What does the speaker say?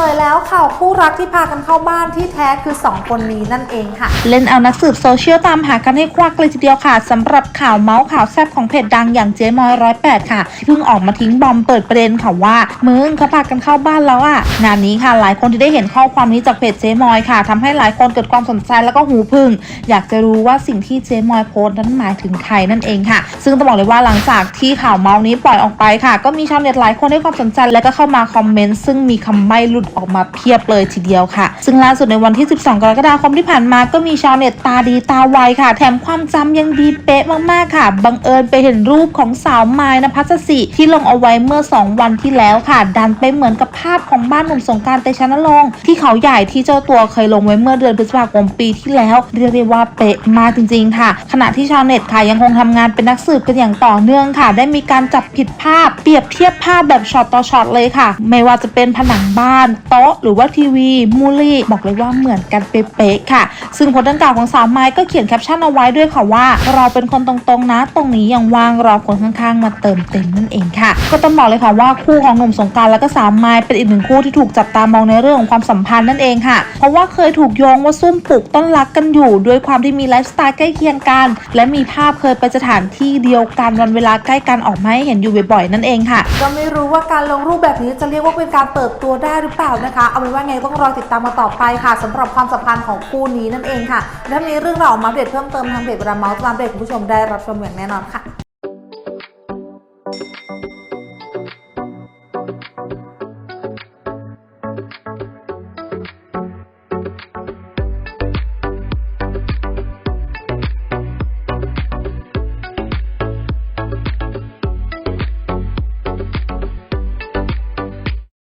ลยแล้วข่าวคู่รักที่พากันเข้าบ้านที่แท้คือ 2 คนนี้นั่นเองค่ะ เล่นเอานักสืบโซเชียลตามหากันให้ควักเลยทีเดียวค่ะสำหรับข่าวเมาส์ข่าวแซ่บของเพจดังอย่างเจ๊มอยร้อยแปดค่ะที่เพิ่งออกมาทิ้งบอมเปิดประเด็นค่ะว่ามึงเขาพากันเข้าบ้านแล้วอะงานนี้ค่ะ หลายคนที่ได้เห็นข้อความนี้จากเพจเจ๊มอยค่ะทำให้หลายคนเกิดความสนใจแล้วก็หูพึ่ง อยากจะรู้ว่าสิ่งที่เจ๊มอยโพสต์นั้นหมายถึงใครนั่นเองค่ะ ซึ่งต้องบอกเลยว่าหลังจากที่ข่าวเมาส์นี้ปล่อยออกไปค่ะ ก็มีชาวเน็ตหลายคนให้ความสนใจและก็เข้ามาคอมเมนต์ซึ่งมีคำใบ้หลุดออกมาเพียบเลยทีเดียวค่ะ ซึ่งล่าสุดในวันที่ 12 กรกฎาคมที่ผ่านมาก็มีชาวเน็ตตาดีตาไวค่ะ แถมความจำยังดีเป๊ะมากๆค่ะ บังเอิญไปเห็นรูปของสาวไม้นภัสสิที่ลงเอาไว้เมื่อ 2 วันที่แล้วค่ะ ดันไปเหมือนกับภาพของบ้านหนุ่มสงการเตชะนรงค์ที่เขาใหญ่ที่เจ้าตัวเคยลงไว้เมื่อเดือนพฤษภาคมปีที่แล้วเรียกได้ว่าเป๊ะมากจริง ๆ ค่ะ ขณะที่ชาวเน็ตค่ะยังคงทำงานเป็นนักสืบกันอย่างต่อเนื่องค่ะ ได้มีการจับผิดภาพเปรียบเทียบภาพแบบช็อตต่อช็อตเลยค่ะ ไม่ว่าจะเป็นผนังบ้านโต๊ะ หรือว่าทีวีมูลี่บอกเลยว่าเหมือนกันเป๊ะๆค่ะ ซึ่งโพสต์ดังกล่าวของสาวไม้ก็เขียนแคปชั่นเอาไว้ด้วยค่ะว่า เราเป็นคนตรงๆนะ ตรงนี้ยังว่างรอคนข้างๆ มาเติมเต็มนั่นเองค่ะ ก็ต้องบอกเลยค่ะว่าคู่ของหนุ่มสงการแล้วก็สาวไม้เป็นอีกหนึ่งคู่ที่ถูกจับตามองในเรื่องของความสัมพันธ์นั่นเองค่ะ เพราะว่าเคยถูกโยงว่าซุ่มปลูกต้นรักกันอยู่ ด้วยความที่มีไลฟ์สไตล์ใกล้เคียงกัน และมีภาพเคยไปสถานที่เดียวกันวันเวลาใกล้กันออกมาให้เห็นอยู่บ่อยๆนั่นเองค่ะ ก็ไม่รู้ว่าการลงรูปแบบนี้จะเรียกว่าเป็นการเปิดตัวได้หรือเปล่าล่านะคะ เอาเป็นว่าไงต้องรอติดตามมาต่อไปค่ะ สำหรับความสัมพันธ์ของคู่นี้นั่นเองค่ะ และมีเรื่องราวมาเด็ดเพิ่มเติมทางเบรกรามาส์ตามเบรกคุณผู้ชมได้รับชมอย่างแน่นอนค่ะ